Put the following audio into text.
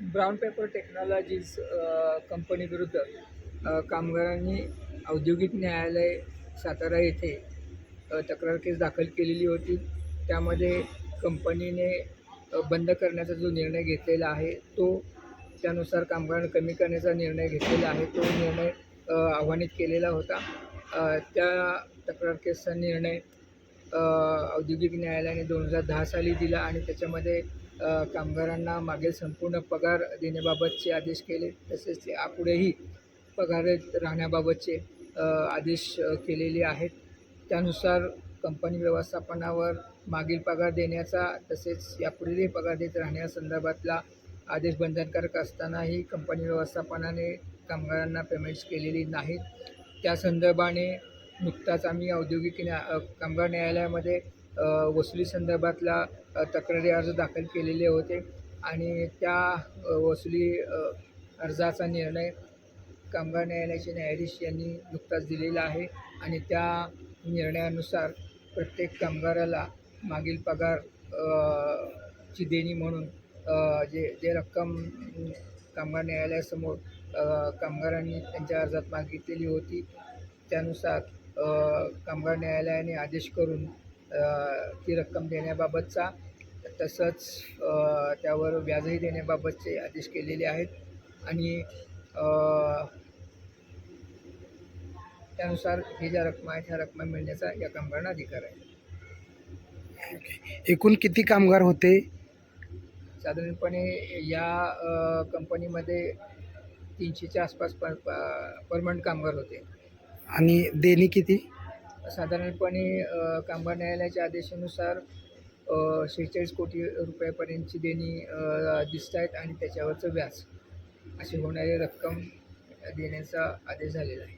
Brown paper technologies कंपनीविरुद्ध कामगारांनी औद्योगिक न्यायालय सातारा येथे तक्रार केस दाखल केलेली होती. त्यामध्ये कंपनीने बंद करण्याचा जो निर्णय घेतलेला आहे तो त्यानुसार कामगारांना कमी करण्याचा निर्णय घेतलेला आहे. तो निर्णय आव्हानित केलेला होता. त्या तक्रार केसचा निर्णय औद्योगिक न्यायालयाने दोन हजार दहा साली दिला आणि त्याच्यामध्ये कामगारांना मागील संपूर्ण पगार देण्याबाबतचे आदेश केले. तसेच ते आपुढेही पगार राहण्याबाबतचे आदेश केलेले आहेत. त्यानुसार कंपनी व्यवस्थापनावर मागील पगार देण्याचा तसेच यापुढेही पगार देत राहण्यासंदर्भातला आदेश बंधनकारक असतानाही कंपनी व्यवस्थापनाने कामगारांना पेमेंट्स केलेली नाहीत. त्या संदर्भाने नुकताच आम्ही औद्योगिक न्या कामगार न्यायालयामध्ये वसुली संदर्भातला तक्रारी अर्ज दाखल केलेले होते आणि त्या वसुली अर्जाचा निर्णय कामगार न्यायालयाचे न्यायाधीश यांनी नुकताच दिलेला आहे आणि त्या निर्णयानुसार प्रत्येक कामगाराला मागील पगार ची देणी म्हणून जे जे रक्कम कामगार न्यायालयासमोर कामगारांनी त्यांच्या अर्जात मागितलेली होती त्यानुसार कामगार न्यायालयाने आदेश करून ती रक्कम देण्याबाबतचा तसंच त्यावर व्याजही देण्याबाबतचे आदेश केलेले आहेत. आणि त्यानुसार हे ज्या रकमा आहेत ह्या रकमा मिळण्याचा या कामगारांना अधिकार आहे. एकूण किती कामगार होते? साधारणपणे या कंपनीमध्ये तीनशेच्या आसपास पर परमनंट कामगार होते. आणि देणी किती? साधारणपणे अ, कामगार न्यायालयाच्या आदेशानुसार शेहेचाळीस कोटी रुपयापर्यंतची देणी अ, दिसत आहेत आणि त्याच्यावरचं व्याज अशी होणारी रक्कम देण्याचा आदेश झालेला आहे.